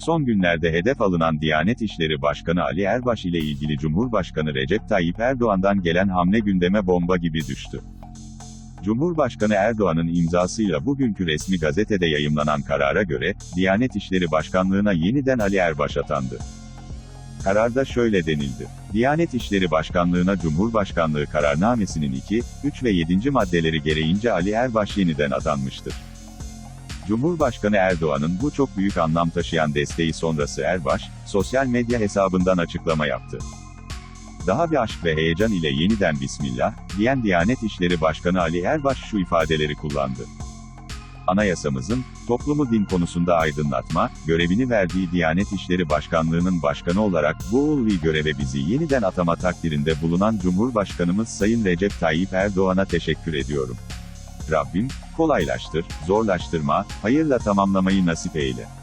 Son günlerde hedef alınan Diyanet İşleri Başkanı Ali Erbaş ile ilgili Cumhurbaşkanı Recep Tayyip Erdoğan'dan gelen hamle gündeme bomba gibi düştü. Cumhurbaşkanı Erdoğan'ın imzasıyla bugünkü resmi gazetede yayımlanan karara göre, Diyanet İşleri Başkanlığına yeniden Ali Erbaş atandı. Kararda şöyle denildi. Diyanet İşleri Başkanlığına Cumhurbaşkanlığı kararnamesinin 2, 3 ve 7. maddeleri gereğince Ali Erbaş yeniden atanmıştır. Cumhurbaşkanı Erdoğan'ın bu çok büyük anlam taşıyan desteği sonrası Erbaş, sosyal medya hesabından açıklama yaptı. Daha bir aşk ve heyecan ile yeniden Bismillah, diyen Diyanet İşleri Başkanı Ali Erbaş şu ifadeleri kullandı. Anayasamızın, toplumu din konusunda aydınlatma, görevini verdiği Diyanet İşleri Başkanlığı'nın başkanı olarak bu ulvi göreve bizi yeniden atama takdirinde bulunan Cumhurbaşkanımız Sayın Recep Tayyip Erdoğan'a teşekkür ediyorum. Rabbim, kolaylaştır, zorlaştırma, hayırla tamamlamayı nasip eyle.